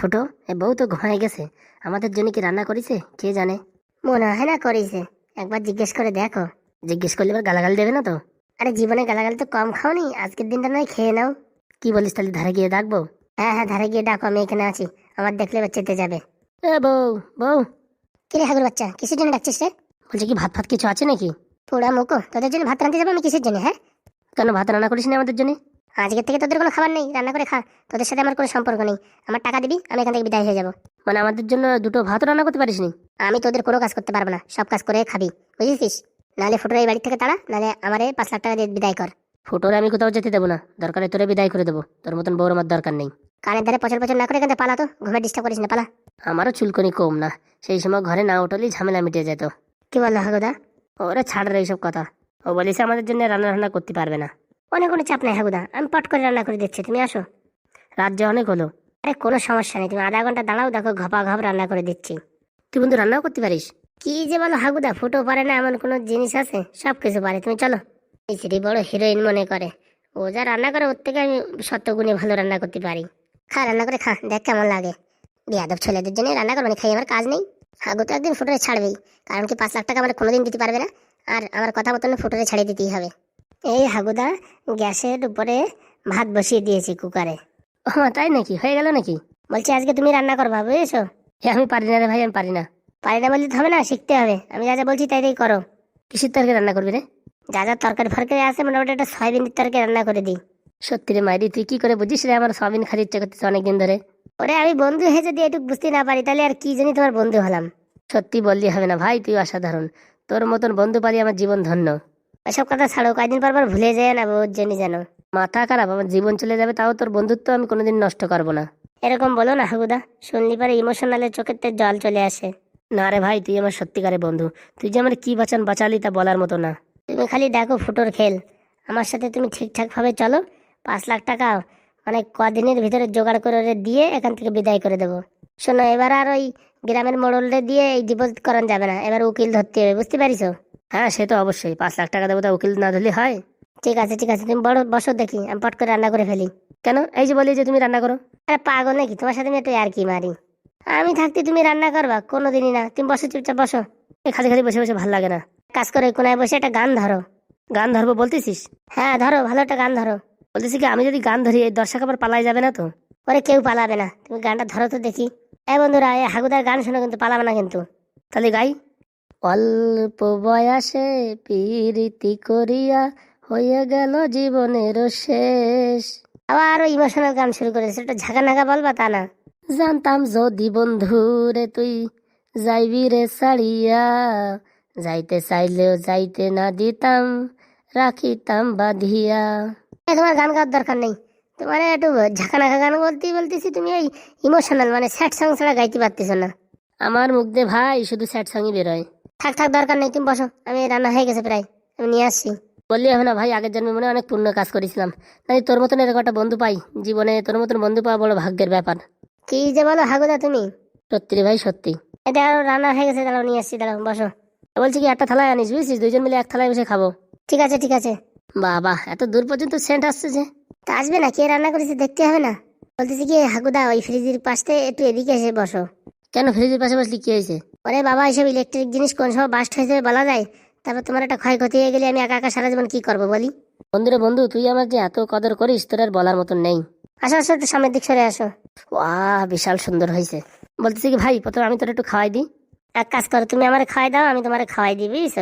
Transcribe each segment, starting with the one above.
ফুটো এ বউ তো ঘুমায় গেছে। আমাদের জন্য কি রান্না করেছে? কে জানে? মনে হয় না করেছে। একবার জিজ্ঞেস করে দেখো। জিজ্ঞেস করলে এবার গালাগাল দেবে না তো? আরে জীবনে গালাগাল তো কম খাওনি, আজকের দিনটা নয়, খেয়ে নাও। কি বলিস তাহলে, ধারে গিয়ে ডাকবো? হ্যাঁ হ্যাঁ ধারে গিয়ে ডাকো, আমি এখানে আছি। আমার দেখলে এবার চেতে যাবে। এ বউ বউ। কিরে হাগুর বাচ্চা, কিসের জন্য ডাকছিস রে? বলছি কি ভাত ফাত কিছু আছে নাকি? পোড়া মুখো তোদের জন্য ভাত রাঁধতে যাব আমি কিসের জন্য হ্যাঁ? কেন ভাত রান্না করিস না আমাদের জন্য? আজকের থেকে তোদের কোনো খাবার নেই রান্না করে খা। তোদের সাথে আমার কোনো সম্পর্ক নেই। আমার টাকা দিবি আমি এখান থেকে বিদায় হয়ে যাব। মানে আমাদের জন্য দুটো ভাত রান্না করতে পারিস নি আমি তোদের কোনো কাজ করতে পারব না সব কাজ করে খাবি বুঝেছিস? নাহলে ফুটোর এই বাড়ি থেকে তাড়া নাহলে আমারে পাঁচ লাখ টাকা দিয়ে বিদায় কর। ফুটোরে আমি কোথাও যেতে দেবো না দরকারে তোরে বিদায় করে দেবো। তোর মতন বউর আমার দরকার নেই। কানের ধারে পচর পচর না করে এখান থেকে পালা তো ঘুমে ডিস্টার্ব করিস না পালা। আমারও চুলকনি কম না সেই সময় ঘরে না উঠলেই ঝামেলা মিটে যেত। কি বলল হাগুদা? ওরে ছাড় রে এইসব কথা। ও বলিস আমাদের জন্য রান্না রান্না করতে পারবে না। অনেক কোনো চাপ নাই হাগুদা। আমি পট করে রান্না করে দিচ্ছি তুমি আসো। রাজ্য অনেক হলো। আরে কোনো সমস্যা নেই তুমি আধা ঘণ্টা দাঁড়াও দেখো ঘপা ঘপ রান্না করে দিচ্ছি। তুই বন্ধু রান্নাও করতে পারিস? কি যে বলো হাগুদা ফুটো পারে না এমন কোনো জিনিস আছে? সব কিছু পারে তুমি চলো। এই সেটি বড় হিরোইন মনে করে। ও যা রান্না করে ওর থেকে আমি সত্যগুণে ভালো রান্না করতে পারি। খা রান্না করে খা দেখ কেমন লাগে। বিয়াদব ছেলেদের জন্য রান্না করো খাই আমার কাজ নেই। হাগু তো একদিন ফুটোরে ছাড়বেই কারণ কি পাঁচ লাখ টাকা আমার কোনোদিন দিতে পারবে না? আর আমার কথা মতন ফুটোরে ছাড়িয়ে দিতেই হবে। এই হাগুদা গ্যাসের উপরে ভাত বসিয়ে দিয়েছি কুকারে। ও তাই নাকি? হয়ে গেল নাকি? বলছি আজকে তুমি রান্না করবা বুঝেছ? এ, আমি পারি না রে ভাই আমি পারি না। পারি না বললে তো হবে না শিখতে হবে। আমি যা যা বলছি তাই তাই করো। কিসের তরকারি রান্না করবি রে? যা যা তরকারি ফরকারি আছে মোটামুটি একটা সয়াবিনের তরকারি রান্না করে দিই। সত্যি রে মাইরি তুই কি করে বুঝিস রে আমার সয়াবিন খালি ইচ্ছা করতেছে অনেকদিন ধরে? ওরে আমি বন্ধু হয়ে যদি এটুকু বুঝতে না পারি তাহলে আর কি জানি তোমার বন্ধু হলাম? সত্যি বললি হবে না ভাই তুই অসাধারণ। তোর মতন বন্ধু পালি আমার জীবন ধন্য। এসব কথা ছাড়ো, কয়দিন পর পর ভুলে যায় না ওর জন্য জানো মাথা খারাপ, আমার জীবন চলে যাবে, তাও তোর বন্ধুত্ব আমি কোনোদিন নষ্ট করব না। এরকম বলো না, হাগুদা, শুনলি পরে ইমোশনালে চোখের তে জল চলে আসে। না রে ভাই, তুই আমার সত্যিকারের বন্ধু, তুই যে আমার কি বাঁচান বাঁচালি তা বলার মতো না। তুমি খালি দেখো ফুটোর খেল, আমার সাথে তুমি ঠিকঠাকভাবে চলো, পাঁচ লাখ টাকা মানে কদিনের ভিতরে জোগাড় করে দিয়ে এখান থেকে বিদায় করে দেবো। শোনো, এবার আর ওই গ্রামের মোড়লরে দিয়ে এই ডিপোজিট করানো যাবে না, এবার উকিল ধরতে হবে, বুঝতে পারিস হ্যাঁ সে তো অবশ্যই। পাঁচ লাখ টাকা দেবো তা উকিল না ধরলে হয়। ঠিক আছে ঠিক আছে তুমি বড় বসো দেখি আমি পট করে রান্না করে ফেলি। কেন? এই যে বলি যে তুমি রান্না করো। আরে পাগল নাকি? তোমার সাথে আমি একটু আর কি মারি? আমি থাকতে তুমি রান্না করবা? কোনো দিনই না। তুমি বসো চুপচাপ বসো। এই খালি খালি বসে বসে ভালো লাগে না। কাজ করে কোনায় বসে একটা গান ধরো। গান ধরবো বলতেছিস? হ্যাঁ ধরো ভালো একটা গান ধরো। বলতেছি কি আমি যদি গান ধরি এই দর্শক আবার পালাই যাবে না তো? ওরে কেউ পালাবে না। তুমি গানটা ধরো তো দেখি। এ বন্ধুরা এই হাগুদার গান শোনো কিন্তু পালাবে না কিন্তু। তাহলে গাই। অল্প বয়সে প্রীতি করিয়া হয়ে গেল জীবনের শেষ। আবার ওই ইমোশনাল গান শুরু করেছে, একটা ঝাঁকা নাকা বলবা তা না। জানতাম যদি বন্ধু রে তুই যাইবি রে ছাড়িয়া, যাইতে চাইলেও যাইতে না দিতাম, রাখিতাম বাঁধিয়া। তোমার গান গাওয়ার দরকার নেই। তোমার একটু ঝাঁকা নাকা গান বলতেই বলতেছি, তুমি এই ইমোশনাল মানে স্যাড সং ছাড়া গাইতে পারতেছো না। আমার মুখ দিয়ে ভাই শুধু স্যাড সঙ্গই বেরোয়। থাক থাক দরকার নেই তুমি বসো। আমি রান্না হয়ে গেছে প্রায়। আমি নিয়ে আসছি। বললি হবে না ভাই আগের জন্মে মনে অনেক পূর্ণ কাজ করেছিলাম। তাই তোর মতন এরকম একটা বন্ধু পাই জীবনে তোর মতন বন্ধু পাওয়া বড় ভাগ্যের ব্যাপার। কি যে বলো হাগুদা তুমি? সত্যি রে ভাই সত্যি। এটা রান্না হয়ে গেছে দাঁড়াও নিয়ে আসছি দাঁড়াও বসো। বলছি কি একটা থালায় আনিস বুঝছিস? দুইজন মিলে এক থালায় বসে খাব। ঠিক আছে ঠিক আছে। বাবা এত দূর পর্যন্ত সেন্ট আসছে যে। তা আসবে না কে রান্না করেছে দেখতে হবে না। বলতেছি কি হাগুদা ওই ফ্রিজের পাশে একটু এদিকে এসে বসো। কেন ফ্রিজের পাশে বসলি কি হয়েছে? ওরে বাবা এইসব ইলেকট্রিক জিনিস কোন সময় বাস্ট হয়েছে বলা যায়? তারপর তোমার একটা ক্ষয়ক্ষতি হয়ে গেলে আমি একা একা সারা জীবন কি করব বলি? বন্ধুরে বন্ধু তুই আমার যে এত কদর করিস তোর আর বলার মতন নেই। আসো আসো একটু সামনের দিক সরে আসো। ওয়াহ বিশাল সুন্দর হয়েছে। বলতেছি কি ভাই প্রথমে আমি তোর একটু খাওয়াই দিই। এক কাজ করো তুমি আমার খাওয়াই দাও আমি তোমার খাওয়াই দিই বুঝছ?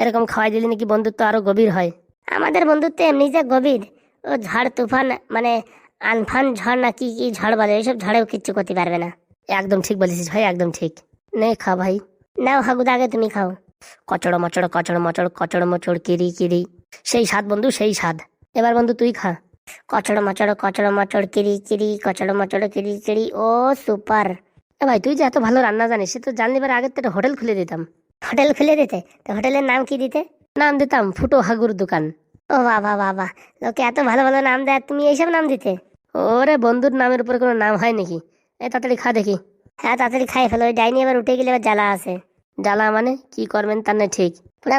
এরকম খাওয়াই দিলে নাকি বন্ধুত্ব আরও গভীর হয়। আমাদের বন্ধুত্ব এমনি যে গভীর ও ঝড় তুফান মানে আনফান ঝড় না কি কি ঝড় বলে এইসব ঝড়েও কিচ্ছু করতে পারবে না। একদম ঠিক বলেছিস ভাই একদম ঠিক। নে খা ভাই নাও হাগুদা আগে তুমি খাও কচড় মচড় কচড় মচড় কচড় মচড় কিরি কিরি সেই স্বাদ বন্ধু সেই স্বাদ এবার বন্ধু তুই খা কচড় মচড় কচড় মচড় কিরি কিরি কচড় মচড় কিরি কিরি ও সুপার এ ভাই তুই যে এত ভালো রান্না জানিস সে তো জানলি এবার আগের তো একটা হোটেল খুলে দিতাম হোটেল খুলে দিতে তো হোটেলের নাম কি দিতে নাম দিতাম ফুটো হাগুর দোকান ও বাবা বাবা লোকে এত ভালো ভালো নাম দেয় তুমি এইসব নাম দিতে ওরে বন্ধুর নামের উপরে কোনো নাম হয় নাকি এই তাড়াতাড়ি খা দেখি হ্যাঁ তাড়াতাড়ি খাই ফেলো। ওই ডাইনি এবার উঠে গেলে এবার জ্বালা আছে। জ্বালা মানে কি করবেন তার না ঠিক। পুরা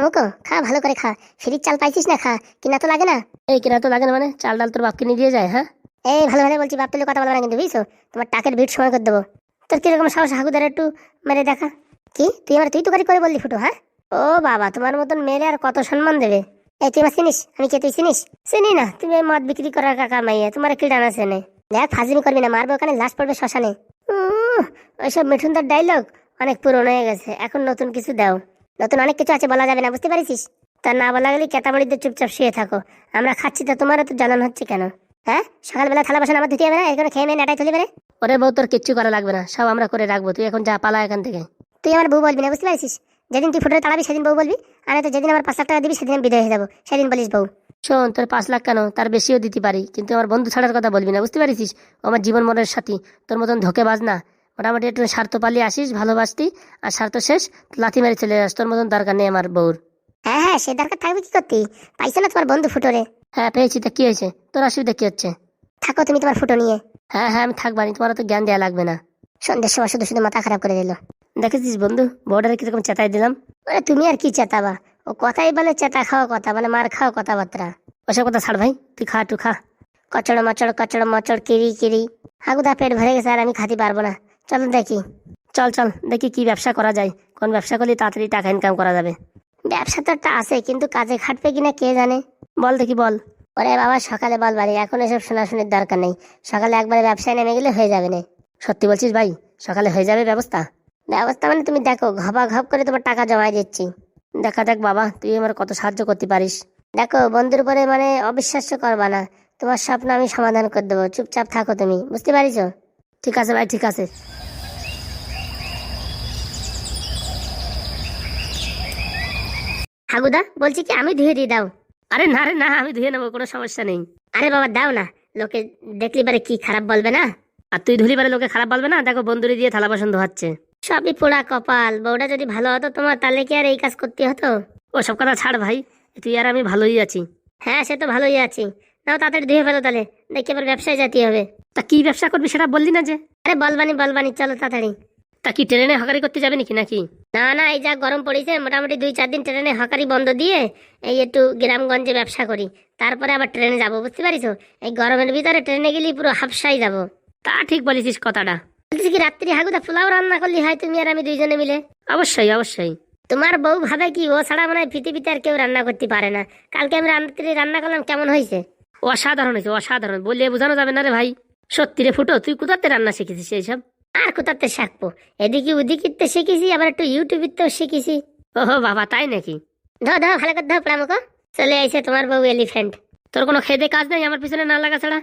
খা ভালো করে খা। ফ্রিজ চাল পাইছিস না খা। কিনা তো লাগে না। এই কিনা তো লাগে না মানে চাল ডাল তোর বাপকে নিয়ে দিয়ে যায় হ্যাঁ? এই ভালো ভালো বলছি বাপ তুলে কথা বলবে না কিন্তু বুঝছ? তোমার টাকের ভিড় সময় করে দেবো। তোর কীরকম সাহস হাগুদার একটু মেরে দেখা? কি? তুই আমার তুই তো করে বললি ফুটো হ্যাঁ? ও বাবা তোমার মতন মেরে আর কত সম্মান দেবে? এই তুই আমার চিনিস? আমি কে তুই চিনিস? চিনি না তুমি মদ বিক্রি করার কাকা মাইয়া তোমার কি ডানা চেনে। দেখ ফাজিমি করবি না মারবে ওখানে লাশ পড়বে শ্মশানে। ওইসব মিঠুনদার ডায়লগ অনেক পুরনো হয়ে গেছে এখন নতুন কিছু দাও। নতুন অনেক কিছু আছে বলা যাবে না বুঝতে পারিস তা না বলা গেলে কেতামড়িতে চুপচাপ শুয়ে থাকো। আমরা খাচ্ছি তো তোমারও তো জ্বালান হচ্ছে কেন? হ্যাঁ? সকালবেলা থালা বাসন আমার ধুতে হবে না এখানে খেয়ে মেয়ে নাটাই তুলি ওরে বউ তোর কিচ্ছু করা লাগবে না সব আমরা করে রাখব তুই এখন যা পালা এখান থেকে। তুই আমার বউ বলবি না বুঝতে পারছিস যেদিন তুই ফুটে তাড়াবি সেদিন বউ বলবি আর তো যেদিন আমার পাঁচ লাখ টাকা দিবি সেদিন আমি বিদায় হয়ে যাব। সেদিন বলিস বউ। শোন তোর পাঁচ লাখ কেন? তার বেশিও দিতে পারি কিন্তু আমার বন্ধু ছাড়ার কথা বলবি না বুঝতে পারিস আমার জীবন মনের সাথী তোর মতন ধোকে বাজ না মোটামুটি একটু স্বার্থ পালিয়ে আসিস ভালোবাসতি আর স্বার্থ শেষ লাথি মারি চলে যাস। তোর মতন দরকার নেই আমার বউর। হ্যাঁ হ্যাঁ সে দরকার থাকবে কি করতে? পাইছো না তোমার বন্ধু ফুটোরে? হ্যাঁ পেয়েছি তা কি হয়েছে? তোর অসুবিধা কি হচ্ছে? থাকো তুমি তোমার ফুটো নিয়ে। হ্যাঁ হ্যাঁ আমি থাকবানি তোমার তো জ্ঞান দেওয়া লাগবে না। সন্ধ্যের সময় শুধু শুধু মাথা খারাপ করে দিল। দেখেছিস বন্ধু বর্ডারে কীরকম চেতাই দিলাম? ওরে তুমি আর কি চেতাবা? ও কথাই বলে চেতা খাওয়া কথা মানে মার খাওয়া কথাবার্তা। ওসব কথা ছাড় ভাই তুই খা টু খা। কচড় মচড় কচড় মচড় কিরি কিরি। হাগুদা পেট ভরে গেছে আর আমি খাতে পারব না। চলো দেখি। চল চল, দেখি কি ব্যবসা করা যায়। কোন ব্যবসা করলে তাড়াতাড়ি টাকা ইনকাম করা যাবে। ব্যবসা তো একটা আছে, কিন্তু কাজে খাটবে কিনা কে জানে? বল দেখি, বল। ওরে বাবা, সকালে বল বাড়ি। এখন এসব শোনাশুনির দরকার নেই। সকালে একবারে ব্যবসায় নেমে গেলে হয়ে যাবে না। সত্যি বলছিস ভাই, সকালে হয়ে যাবে ব্যবস্থা? ব্যবস্থা মানে তুমি দেখো ঘবা ঘপ করে তোমার টাকা জমাই দিচ্ছি। দেখা দেখ বাবা, তুই আমার কত সাহায্য করতে পারিস। দেখো, বন্ধুর উপরে মানে অবিশ্বাস্য করবা না। তোমার স্বপ্ন আমি সমাধান করে দেবো। চুপচাপ থাকো তুমি, বুঝতে পারিস? ঠিক আছে ভাই ঠিক আছে। হাগুদা বলছি কি আমি ধুয়ে দিয়ে দাও। আরে না রে না আমি ধুয়ে নেব কোনো সমস্যা নেই। আরে বাবা দাও না। লোকে দেখলি পারে কি খারাপ বলবে না? আর তুই ধুলি পারে লোকে খারাপ বলবে না? দেখো বন্ধুরি দিয়ে থালা বাসন ধোয়াচ্ছে সবই পোড়া কপাল। বউটা যদি ভালো হতো তোমার তাহলে কি আর এই কাজ করতে হতো? ও সব কথা ছাড় ভাই তুই আর আমি ভালোই আছি। হ্যাঁ সে তো ভালোই আছি। নাও তাড়াতাড়ি ধুয়ে ফেলো তাহলে দেখি এবার ব্যবসায় যেতে হবে। তা কি ব্যবসা করবি সেটা বললি না যে? আরে বলবানি বলবানি চলো তাড়াতাড়ি। তা কি ট্রেনে হকারি করতে যাবে নাকি নাকি? না না এই যা গরম পড়েছে মোটামুটি দুই চার দিন ট্রেনে হকারি বন্ধ দিয়ে এই একটু গ্রামগঞ্জে ব্যবসা করি। তারপরে আবার ট্রেনে যাব বুঝতে পারিস? এই গরমের ভিতরে ট্রেনে গেলে পুরো হাফসাই যাব। তা ঠিক বলেছিস কথাটা। বলছিস কি রাত্রি হাগুদা পোলাও রান্না করলি হয় তুমি আর আমি দুইজনে মিলে? অবশ্যই অবশ্যই। তোমার বউ ভাবে কি ও ছাড়া মনে পৃথিবীতে আর কেউ রান্না করতে পারে না। কালকে আমি রাত্রি রান্না করলাম কেমন হয়েছে? অসাধারণ হয়েছে, অসাধারণ। বললে বোঝানো যাবে না রে ভাই। সত্যি রে ফুটো, তুই কোথাতে রান্না শিখেছিস এইসব? আর কোথাতে শিখব এদিকে ওদিকে তো শিখেছি, আবার একটু ইউটিউবের তো শিখেছি। ওহো বাবা, তাই নাকি? ধর ধর ভালো করে ধর প্রামুক চলে আইছে তোমার বউ এলিফ্যান্ট তোর কোনো খেদে কাজ নেই আমার পিছনে না লাগা ছাড়া?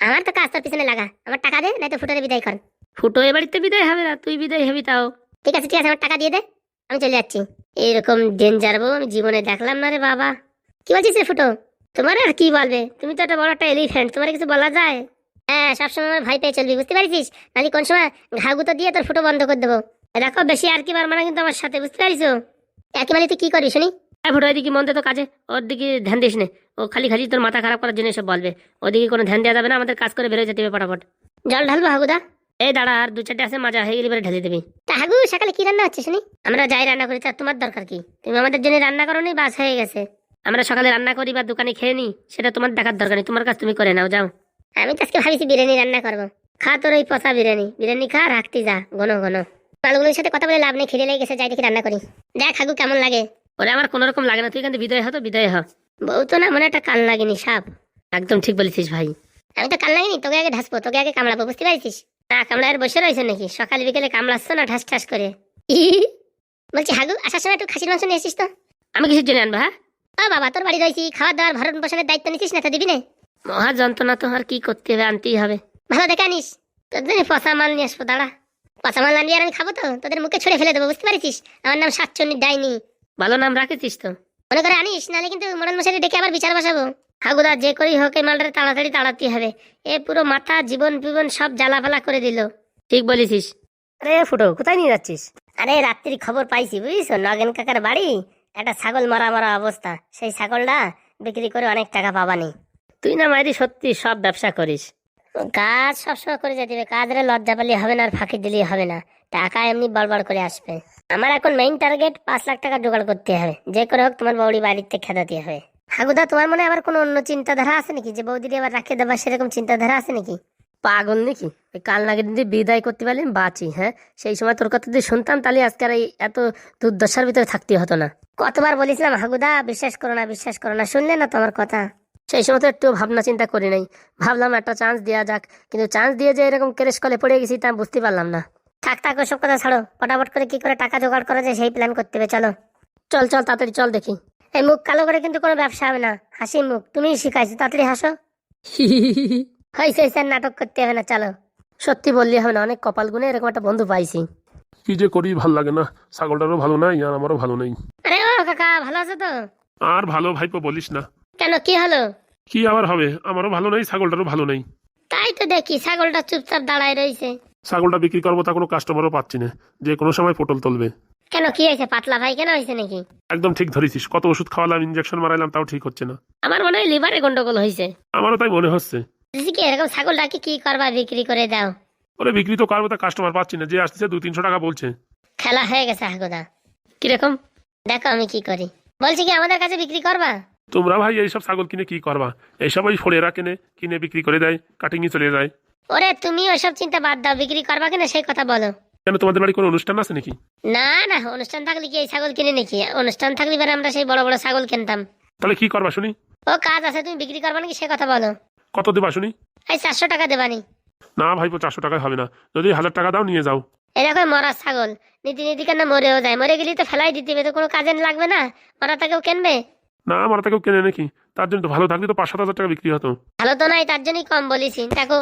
আমার তো কাজ তোর পিছনে লাগা। আমার টাকা দে নাই তো ফুটোরে বিদায় কর। ফুটো, এ বাড়িতে বিদায় হবে না, তুই বিদায় হবি তাও। ঠিক আছে ঠিক আছে, আমার টাকা দিয়ে দে। আমি চলে যাচ্ছি। এইরকম ডেঞ্জার বউ আমি জীবনে দেখলাম না রে বাবা। কি বলছিস রে ফুটো? তোমার আর কি বলবে? তুমি তো একটা বড় একটা এলিফ্যান্ট তোমার কিছু বলা যায়? হ্যাঁ সবসময় আমার ভাই পেয়ে চলবি বুঝতে পারিস? নাকি কোন সময় ঘাগুতো দিয়ে তোর ফুটো বন্ধ করে দেবো। দেখো বেশি আর কি বার মানে কিন্তু আমার সাথে বুঝতে পারিস? একেবারে তুই কি করবি শুনি? হ্যাঁ ফুটো এদিকে মন তো কাজে ওর দিকে ধ্যান দিস নে। ও খালি খালি তোর মাথা খারাপ করার জন্য সব বলবে। ওদিকে কোনো ধ্যান দেওয়া যাবে না আমাদের কাজ করে বেরোয় যেতে হবে ফটাফট জল ঢালবো হাগুদা? এই দাঁড়া আর দু চারটে আছে মাজা হয়ে গেলে পরে ঢেলে দিবি। তা হাগু সকালে কি রান্না হচ্ছে শুনি? আমরা যাই রান্না করি তা তোমার দরকার কি? তুমি আমাদের জন্য রান্না করো নি বাস হয়ে গেছে। আমরা সকালে রান্না করি বা দোকানে খেয়ে নি সেটা তোমার দেখার দরকার নেই। তোমার কাজ তুমি করে নাও যাও। আমি তো আজকে ভাবিছি বিরিয়ানি রান্না করব। খা তোর ওই পচা বিরিয়ানি। বিরিয়ানি খা রাখতে যা ঘন ঘন। মালগুলোর সাথে কথা বলে লাভ নেই খিদে লেগে গেছে যাই দেখি রান্না করি। দেখ হাগু কেমন লাগে। ওরে আমার কোনো রকম লাগে না তুই কিন্তু বিদায় হতো বিদায় হ। বউ তো না মনে একটা কান লাগেনি সাপ। একদম ঠিক বলেছিস ভাই। আমি তো কান লাগেনি তোকে আগে ঢাসবো তোকে আগে কামড়াবো বুঝতে পারছিস? না কামড়ার বসে রয়েছে নাকি? সকাল বিকেলে কামড়াচ্ছ না ঠাস ঠাস করে? বলছি হাগু আসার সময় একটু খাসির মাংস নিয়ে আসিস তো? আমি কিছু জেনে আনব হ্যাঁ? ও বাবা তোর বাড়ি রয়েছি খাওয়া দাওয়ার ভরণ পোষণের দায়িত্ব নিচ্ছিস না তা দিবি না? মহা যন্ত্রণা তো আর কি করতে হবে আনতেই হবে। ভালো দেখে আনিস তোর জন্য পচা মাল নিয়ে আসব দাঁড়া। পচা মাল আনবি আর আমি খাব তো তোদের মুখে ছুড়ে ফেলে দেবো বুঝতে পারছিস? আমার নাম সাতচন্নি ডাইনি। ভালো নাম রাখেছিস তো। মনে করে আনিস নাহলে কিন্তু মরণ মশারি ডেকে আবার বিচার বসাবো। হাগুদা যে করেই হোক এই মালটা তাড়াতাড়ি তাড়াতে হবে। এ পুরো মাথা জীবন জীবন সব জ্বালাফালা করে দিল। ঠিক বলেছিস। আরে ফুটো কোথায় নিয়ে যাচ্ছিস? আরে রাত্রির খবর পাইছি বুঝিস নগেন কাকার বাড়ি। একটা ছাগল মারা মারা অবস্থা। সেই ছাগলটা বিক্রি করে অনেক টাকা পাবানি। তুই না মাইরি সত্যি সব ব্যবসা করিস। কাজ সবসময় করে যেতে হবে। কাজ রে লজ্জা পেলে হবে না আর ফাঁকি দিলেই হবে না। টাকা এমনি বড়বড় করে আসবে। আমার এখন মেইন টার্গেট পাঁচ লাখ টাকা জোগাড় করতে হবে। যে করে হোক তোমার বৌড়ি বাড়িতে খেদা খেদাতে হবে। হাগুদা, তোমার মনে আবার কোনো অন্য চিন্তাধারা আছে নাকি? যে বৌদিকে আবার রাখে দেবা সেরকম চিন্তাধারা আছে নাকি? পাগল নাকি? কাল নাগে যদি বিদায় করতে পারলে বাঁচি হ্যাঁ? সেই সময় তোর কথা যদি শুনতাম, তাহলে আজকে আর এত দুর্দশার ভিতরে থাকতে হতো না। কতবার বলেছিলাম, হাগুদা, বিশ্বাস করো না, বিশ্বাস করো না, শুনলে না তোমার কথা? সেই সময় তো একটু ভাবনা চিন্তা করি নাই। ভাবলাম একটা চান্স দেওয়া যাক, কিন্তু চান্স দিয়ে যে এরকম কেরেস কলে পড়ে গেছি তা বুঝতে পারলাম না। থাক থাক, ওসব কথা ছাড়ো। ফটাফট করে কি করে টাকা জোগাড় করা যায় সেই প্ল্যান করতে হবে, চলো। চল চল, তাড়াতাড়ি চল দেখি। এই মুখ কালো করে কিন্তু কোনো ব্যবসা হবে না। হাসি মুখ তুমি শিখাইছো, তাড়াতাড়ি হাসো। হয়েছে হয়েছে নাটক করতে হবে না চলো। সত্যি বললি হবে না অনেক কপাল গুনে এরকম একটা বন্ধু পাইছি। কি যে করি ভালো লাগে না। ছাগলটারও ভালো নাই আর আমারও ভালো নেই। আরে ও কাকা ভালো আছো তো? আর ভালো ভাইপো বলিস না। কেন কি হলো? কি আবার হবে? আমারও ভালো নেই ছাগলটারও ভালো নেই। তাই তো দেখি ছাগলটা চুপচাপ দাঁড়ায় রয়েছে ছাগলটা বিক্রি করব তা কোনো কাস্টমারও পাচ্ছি না। যে কোনো সময় পটল তুলবে। কেন কি হয়েছে? পাতলা ভাই কেন হয়েছে নাকি? একদম ঠিক ধরেছিস কত ওষুধ খাওয়ালাম ইঞ্জেকশন মারাইলাম তাও ঠিক হচ্ছে না। আমার মনে হয় লিভারে গন্ডগোল হয়েছে। আমারও তাই মনে হচ্ছে। দিদি কি এরকম ছাগলটাকে কি করবা বিক্রি করে দাও? ওরে বিক্রি তো করব তা কাস্টমার পাচ্ছি না যে আসতেছে দুই তিনশো টাকা বলছে। খেলা হয়ে গেছে হাগুদা। কীরকম? দেখো আমি কি করি। বলছি কি আমাদের কাছে বিক্রি করবা? তোমরা ভাই এইসব ছাগল কিনে কি করবা? এইসব ওই ফোড়েরা কিনে কিনে বিক্রি করে দেয় কাটিংয়ে চলে যায়। ওরে তুমি ওসব চিন্তা বাদ দাও বিক্রি করবা কিনা সেই কথা বলো। কেন তোমাদের বাড়ি কোনো অনুষ্ঠান আছে নাকি? না না অনুষ্ঠান থাকলে কি এই ছাগল কিনে নাকি? অনুষ্ঠান থাকলে এবার আমরা সেই বড় বড় ছাগল কিনতাম। তাহলে কি করবা শুনি? ও কাজ আছে তুমি বিক্রি করবা নাকি সে কথা বলো। কত দেবা শুনি? এই চারশো টাকা দেবানি না। ভাইপো চারশো টাকায় হবে না। যদি হাজার টাকা দাও নিয়ে যাও। দেখো মরা ছাগল। নীতি নীতি কেন মরেও যায়? মরে গেলে তো ফেলাই দিতে হবে তো কোনো কাজে লাগবে না? মরা তাকেও কিনবে? না আমার তাকেও কেনে নাকি? তার জন্য তো ভালো থাকলে তো পাঁচ সাত হাজার টাকা বিক্রি হতো। ভালো তো নাই তার জন্যই কম বলেছি। দেখো।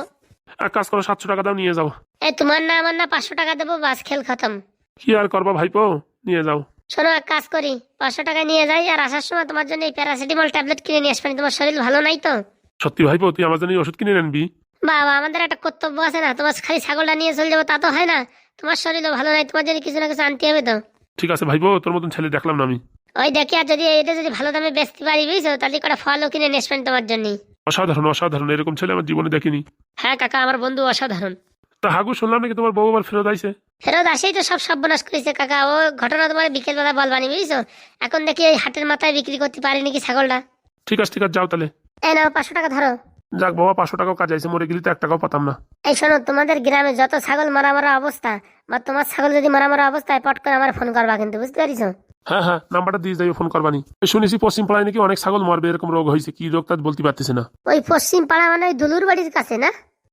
এক কাজ করো সাতশো টাকা দাও নিয়ে যাও। এই তোমার না আমার না পাঁচশো টাকা দেবো বাস খেল খতম। কি আর করবা ভাইপো? নিয়ে যাও। শোনো এক কাজ করি। পাঁচশো টাকা নিয়ে যাই আর আসার সময় তোমার জন্য এই প্যারাসিটামল ট্যাবলেট কিনে নিয়ে আসবেন তোমার শরীর ভালো নাই তো? সত্যি ভাইপো তুই আমার জন্য ওষুধ কিনে আনবি? বাবা আমাদের একটা কর্তব্য আছে না তোমার খালি ছাগলটা নিয়ে চলে যাব তা তো হয় না। তোমার শরীরও ভালো নাই তোমার জন্য কিছু না কিছু আনতে হবে তো। ঠিক আছে ভাইপো তোর মতন ছেলে দেখলাম না আমি। ওই দেখি আর যদি এটা যদি ভালো দামে বেচতে পারি বুঝছ তাহলে কটা ফলও কিনে নিয়ে আসবেন তোমার জন্য অসাধারণ অসাধারণ এরকম ছেলে আমার জীবনে দেখিনি। হ্যাঁ কাকা আমার বন্ধু অসাধারণ। তা হাগু শুনলাম নাকি তোমার বউ আবার ফেরত আইছে? ফেরত আসেই তো সব সর্বনাশ করেছে কাকা ও ঘটনা তোমার বিকেল বেলা বলবানি বুঝছ? এখন দেখি এই হাটের মাথায় বিক্রি করতে পারি নাকি ছাগলটা? ঠিক আছে ঠিক আছে যাও তাহলে। এই নাও পাঁচশো টাকা ধরো। যাক বাবা পাঁচশো টাকাও কাজ আইছে মরে গেলি তো এক টাকাও পাতাম না। এই শোনো তোমাদের গ্রামে যত ছাগল মারা মারা অবস্থা বা তোমার ছাগল যদি মারা মারা অবস্থায় পট করে আমার ফোন করবা কিন্তু বুঝতে পারিছো? হ্যাঁ হ্যাঁ নাম্বারটা দিয়ে যাই ফোন করবানি শুনেছি পশ্চিম পাড়ায় নাকি অনেক ছাগল মরবে এরকম রোগ হয়েছে কি রোগ তা বলতে পারতেছে না। ওই পশ্চিম পাড়া মানে ওই দুলুর বাড়ির কাছে না?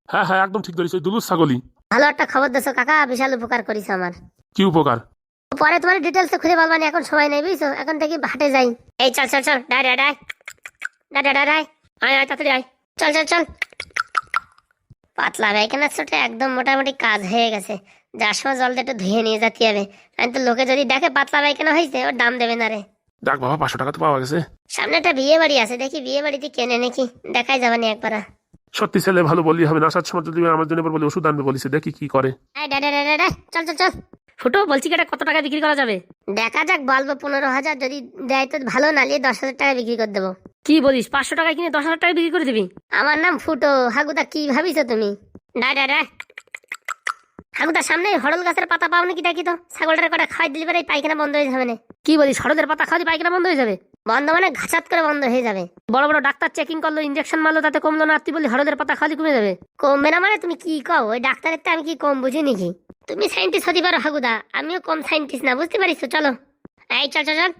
হ্যাঁ হ্যাঁ একদম ঠিক ধরেছি দুলুর ছাগলই। ভালো একটা খবর দেছো কাকা বিশাল উপকার করিস আমার। কি উপকার? পরে তোমার ডিটেলস খুঁজে বলবানি এখন সময় নেই বুঝছ? এখন থেকে হাটে যাই। এই চল চল চল ডাই ডাই। ডাই ডাই ডাই ডাই। আয় আয় তাড়াতাড়ি আয়। চল চল চল। পাতলা পায়খানার ছোট একদম মোটামুটি কাজ হয়ে গেছে। যার সময় জলটা একটু ধুয়ে নিয়ে যেতে হবে। আমি তো লোকে যদি দেখে পাতলা পায়খানা হয়েছে ওর দাম দেবে না রে। যাক বাবা পাঁচশো টাকা তো পাওয়া গেছে। সামনে একটা বিয়ে বাড়ি আছে দেখি বিয়ে বাড়িতে কেনে নাকি? দেখাই যাবে না একবার। সত্যি ছেলে ভালো বললি হবে না। আসার সময় যদি আমার জন্য বলে ওষুধ আনবে বলিছে দেখি কি করে। আয় ডাই ডাই ডাই ডাই, চল চল চল। ফুটো বলছি এটা কত টাকা বিক্রি করা যাবে? দেখা যাক বলব পনেরো হাজার যদি দেয় তো ভালো না নিয়ে দশ হাজার টাকা বিক্রি করে দেবো। কি বলিস? পাঁচশো টাকা কিনে দশ হাজার টাকা বিক্রি করে দিবি? আমার নাম ফুটো। হাগুদা কি ভাবিছো তুমি? ডাই ডাই ডাই হাগুদার সামনে হরল গাছের পাতা পাও নাকি দেখি তো? ছাগলটার কটা খাওয়াই দিলে পরে পায়খানা বন্ধ হয়ে যাবে না। কি বলিস? হরদের পাতা খাওয়া পায়খানা বন্ধ হয়ে যাবে? বন্ধ মানে ঘাচাত করে বন্ধ হয়ে যাবে। বড় বড় ডাক্তার চেকিং করল ইঞ্জেকশন মারলো তাতে কমলো না। তুই বলি হরদের পাতা দিয়ে কমে যাবে। কমবে না মানে তুমি কি কও? ওই ডাক্তারের তো আমি কি কম বুঝি নাকি? তুমি সাইন্টিস্ট হতে পারো হাগুদা। আমিও কম সাইন্টিস্ট না বুঝতে পারিস চলো। এই চল চল চল।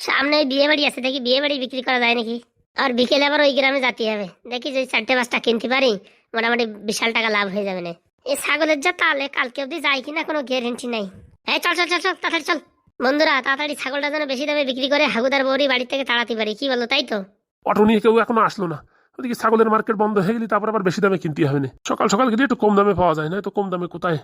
সামনে বিয়ে বাড়ি আছে, দেখি বিয়ে বাড়ি বিক্রি করা যায় নাকি? আর বিকেলে আবার ওই গ্রামে যেতে হবে। দেখি যদি চারটে পাঁচটা কিনতে পারি, মোটামুটি বিশাল টাকা লাভ হয়ে যাবে না। এই ছাগলের যা তাহলে কালকে অব্দি যাই কিনা কোনো গ্যারেন্টি নাই। এই চল চল চল চল, তাড়াতাড়ি চল। বন্ধুরা, তাড়াতাড়ি ছাগলটা যেন বেশি দামে বিক্রি করে হাগুদার বৌরি বাড়ি থেকে তাড়াতে পারি, কি বলো তাই তো? অটো নিয়ে কেউ এখনও আসলো না। ওদিকে ছাগলের মার্কেট বন্ধ হয়ে গেলে তারপর আবার বেশি দামে কিনতে হবে না। সকাল সকাল গেলে একটু কম দামে পাওয়া যায় না তো কম দামে কোথায়?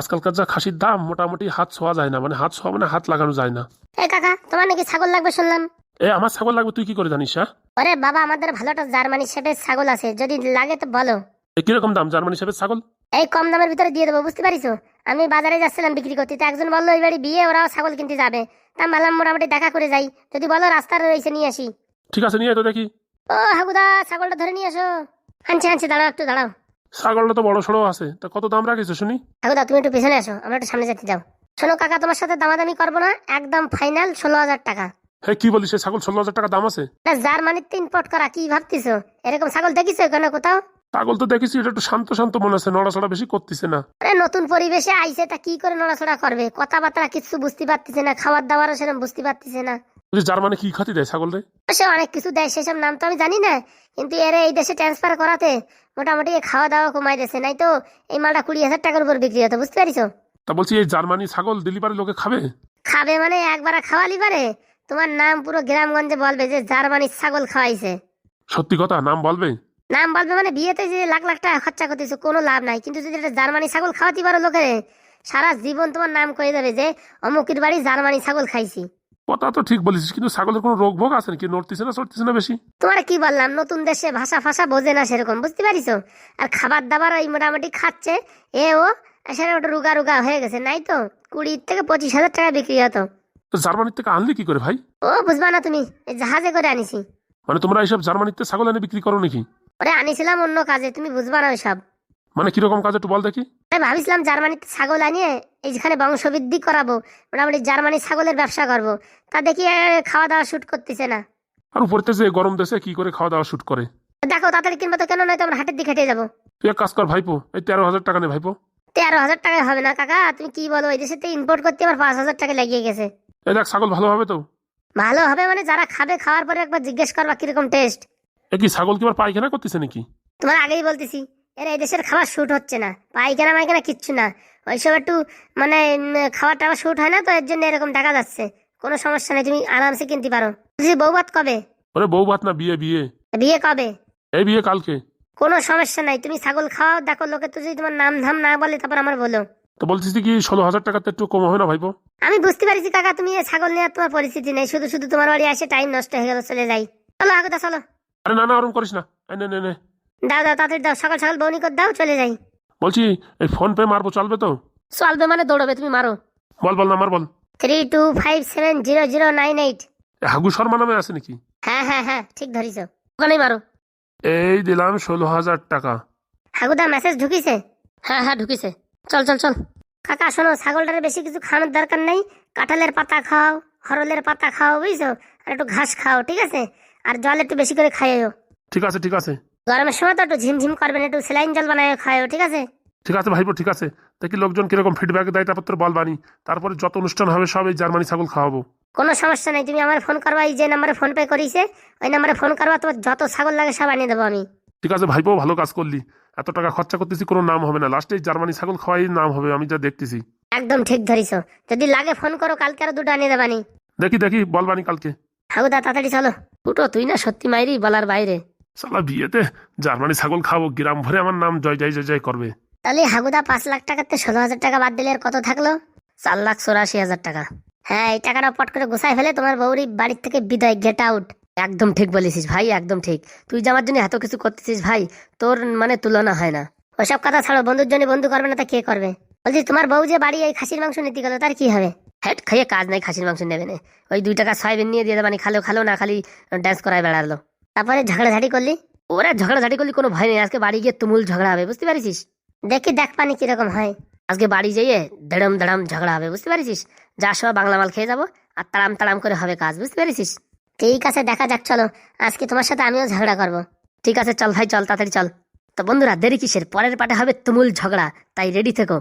আজকালকার যা খাসির দাম মোটামুটি হাত ছোঁয়া যায় না মানে হাত ছোঁয়া মানে হাত লাগানো যায় না। এই কাকা তোমার নাকি ছাগল লাগবে শুনলাম। এ আমার ছাগল লাগবে তুই কি করে জানিস হ্যাঁ? ওরে বাবা আমাদের ভালো একটা জার্মানি শেপের ছাগল আছে যদি লাগে তো বলো। এ কীরকম দাম জার্মানি সাহেবের ছাগল? এই কম দামের ভিতরে দিয়ে দেবো বুঝতে পারিস আমি বাজারে যাচ্ছিলাম বিক্রি করতে তো একজন বলল ওই বাড়ি বিয়ে ওরাও ছাগল কিনতে যাবে। তা মালাম মোটামুটি দেখা করে যাই যদি বলো রাস্তার রয়েছে নিয়ে আসি। ঠিক আছে নিয়ে তো দেখি। ও হাগুদা ছাগলটা ধরে নিয়ে আসো আনছি আনছি দাঁড়াও একটু দাঁড়াও। ছাগলটা তো বড় সড়ো আছে। তা কত দাম রাখিস শুনি? হাগুদা তুমি একটু পেছনে আসো আমরা একটু সামনে যেতে যাও। শোনো কাকা তোমার সাথে দামাদামি করব না একদম ফাইনাল ষোলো হাজার টাকা। হ্যাঁ কি বলিস ছাগল ষোলো হাজার টাকা দাম আছে? জার্মানির তো ইম্পোর্ট করা কি ভাবতিছো? এরকম ছাগল দেখিছো এখানে কোথাও? ছাগল তো দেখেছি এটা একটু শান্ত শান্ত মনে আছে নড়াচড়া বেশি করতেছে না। আরে নতুন পরিবেশে আইছে তা কি করে নড়াচড়া করবে? কথাবার্তা কিছু বুঝতে পারতেছে না খাবার দাবারও সেরকম বুঝতে পারতেছে না। বলছি জার্মানি কি খাতি দেয় ছাগল রে? সে অনেক কিছু দেয় সেসব নাম তো আমি জানি না। কিন্তু এর এই দেশে ট্রান্সফার করাতে মোটামুটি খাওয়া দাওয়া কমাই দিয়েছে নাই তো এই মালটা কুড়ি হাজার টাকার উপর বিক্রি হতো বুঝতে পারিছো? তা বলছি এই জার্মানি ছাগল লোকে খাবে? খাবে মানে একবার খাওয়ালি পারে? তোমার নাম পুরো গ্রামগঞ্জে বলবে যে জার্মানির ছাগল খাওয়াইছে। সত্যি কথা নাম বলবে? নাম বলবে মানে বিয়েতে যে লাখ লাখ টাকা খরচা করতেছো কোনো লাভ নাই। কিন্তু যদি এটা জার্মানি ছাগল খাওয়াতে পারো লোকে সারা জীবন তোমার নাম করে দেবে যে অমুকের বাড়ি জার্মানি ছাগল খাইছি। কথা তো ঠিক বলেছিস কিন্তু ছাগলের কোনো রোগ ভোগ আছে নাকি? নড়তেছে না চড়তেছে না বেশি? তোমার কি বললাম নতুন দেশে ভাষা ফাষা বোঝে না সেরকম বুঝতে পারিছো আর খাবার দাবার ওই মোটামুটি খাচ্ছে এ ও সেটা ওটা রুগা রুগা হয়ে গেছে নাই তো? কুড়ি থেকে পঁচিশ হাজার টাকা বিক্রি হতো তো। জার্মানির থেকে আনলি কি করে ভাই? ও বুঝবা না তুমি এই জাহাজে করে আনিছি। মানে তোমরা এইসব জার্মানিতে ছাগল এনে বিক্রি করো নাকি? ওরে আনিছিলাম অন্য কাজে তুমি বুঝবা না ওইসব। মানে কীরকম কাজ একটু বল দেখি। আমি ভাবিছিলাম জার্মানিতে ছাগল আনিয়ে এইখানে বংশবৃদ্ধি করাবো মোটামুটি জার্মানি ছাগলের ব্যবসা করব। তা দেখি খাওয়া দাওয়া শুট করতেছে না। আর উপরতে যে গরম দেশে কি করে খাওয়া দাওয়া শুট করে? দেখো তাড়াতাড়ি কিনবো তো কেন নয় তো আমরা হাটের দিকে হেঁটে যাব। তুই এক কাজ কর ভাইপো এই তেরো হাজার টাকা নে ভাইপো। তেরো হাজার টাকায় হবে না কাকা তুমি কি বলো ওই দেশে ইম্পোর্ট করতে আমার পাঁচ হাজার টাকা লেগে গেছে। এই দেখ ছাগল ভালো হবে তো? ভালো হবে মানে যারা খাবে খাওয়ার পরে একবার জিজ্ঞেস করবা কীরকম টেস্ট এ কি ছাগল কি আবার পায়খানা করতেছে নাকি? তোমার আগেই বলতেছি। এর এই দেশের খাবার শুট হচ্ছে না। পাইখানা মাইখানা কিচ্ছু না। ওইসব একটু মানে খাবার টাবার শুট হয় না তো এর জন্য এরকম দেখা যাচ্ছে। কোনো সমস্যা নেই তুমি আরামসে কিনতে পারো। বলছি বৌভাত কবে? ওরে বউ ভাত না বিয়ে বিয়ে। বিয়ে কবে? এই বিয়ে কালকে। কোনো সমস্যা নাই তুমি ছাগল খাওয়াও দেখো লোকে তো যদি তোমার নাম ধাম না বলে তারপর আমার বলো। তো বলছিস কি ষোলো হাজার টাকাতে একটু কম হবে না ভাইপো? আমি বুঝতে পারছি কাকা তুমি ছাগল নেওয়ার তোমার পরিস্থিতি নেই। শুধু শুধু তোমার বাড়ি আসে টাইম নষ্ট হয়ে গেল চলে যাই। চলো আগে চলো। আরে না না ওরম করিস না। নে নে নে। দাও দাও তাড়াতাড়ি দাও সকাল সকাল বৌনি করে দাও চলে যাই। বলছি এই ফোন পে মারবো চলবে তো? চলবে মানে দৌড়বে তুমি মারো। বল বল নাম্বার বল। Three two five seven zero zero nine eight Hagu Sharma নামে আছে নাকি? হ্যাঁ হ্যাঁ হ্যাঁ ঠিক ধরিস ওখানেই মারো। এই দিলাম ষোলো হাজার টাকা। হাগুদা মেসেজ ঢুকিছে? হ্যাঁ হ্যাঁ ঢুকিছে। চল চল চল। কাকা শোনো ছাগলটারে বেশি কিছু খাওয়ানোর দরকার নেই। কাঁঠালের পাতা খাও হরলের পাতা খাও বুঝছ? আর একটু ঘাস খাও ঠিক আছে? আর জল একটু বেশি করে খাইও। ঠিক আছে ঠিক আছে। গরমের সময় তো একটু ঝিমঝিম করবেন একটু সেলাইন জল বানায় খাইও ঠিক আছে? ঠিক আছে ভাইপো ঠিক আছে। দেখি লোকজন কীরকম ফিডব্যাক দেয় তারপর তোর বল বানি। তারপরে যত অনুষ্ঠান হবে সব এই জার্মানি ছাগল খাওয়াবো। কোনো সমস্যা নেই তুমি আমার ফোন করবা এই যে নাম্বারে ফোন পে করিছে ওই নাম্বারে ফোন করবা তোমার যত ছাগল লাগে সব আনিয়ে দেবো আমি। ঠিক আছে ভাইপো ভালো কাজ করলি। এত টাকা খরচা করতেছি কোনো নাম হবে না। লাস্টে জার্মানি ছাগল খাওয়াই নাম হবে আমি যা দেখতেছি। একদম ঠিক ধরিস যদি লাগে ফোন করো কালকে আরও দুটো আনিয়ে দেবানি দেখি দেখি বল বানি কালকে। হাগুদা তাড়াতাড়ি চলো। ফুটো তুই না সত্যি মাইরি বলার বাইরে। সালা বিয়েতে জার্মানি ছাগল খাব, গ্রাম ভরে আমার নাম জয় জয় জয় জয় করবে। তাহলে হাগুদা পাঁচ লাখ টাকাতে ষোলো হাজার টাকা বাদ দিলে আর কত থাকল? চার লাখ চৌরাশি হাজার টাকা। হ্যাঁ এই টাকাটা পট করে গোছায় ফেলে তোমার বৌরি বাড়ির থেকে বিদায় গেট আউট একদম ঠিক বলেছিস ভাই, একদম ঠিক। তুই যে আমার জন্য এত কিছু করতেছিস ভাই, তোর মানে তুলনা হয় না। ওসব কথা ছাড়ো, বন্ধুর জন্য বন্ধু করবে না তা কে করবে? বলছি তোমার বউ যে বাড়ি এই খাসির মাংস নিতে গেল তার কি হবে? হ্যাট খাইয়ে কাজ নাই, খাসির মাংস নেবে না। ওই দুই টাকা সয়াবিন নিয়ে দিয়ে দেবানি, খালো খালো, না খালি ড্যান্স করায় বেড়ালো। তারপরে ঝগড়াঝাটি করলি? ওরা ঝগড়াঝাটি করলে কোনো ভয় নেই। আজকে বাড়ি গিয়ে তুমুল ঝগড়া হবে বুঝতে পারিস দেখি দেখ পানি কীরকম হয়। আজকে বাড়ি যেয়ে দেড়ম দেড়ম ঝগড়া হবে বুঝতে পারিস যার সব বাংলা মাল খেয়ে যাব আর তাড়াম তাড়াম করে হবে কাজ বুঝতে পারিস ঠিক আছে দেখা যাক চলো। আজকে তোমার সাথে আমিও ঝগড়া করব। ঠিক আছে চল ভাই চল তাড়াতাড়ি চল। তো বন্ধুরা দেরি কিসের? পরের পাটে হবে তুমুল ঝগড়া তাই রেডি থেকো।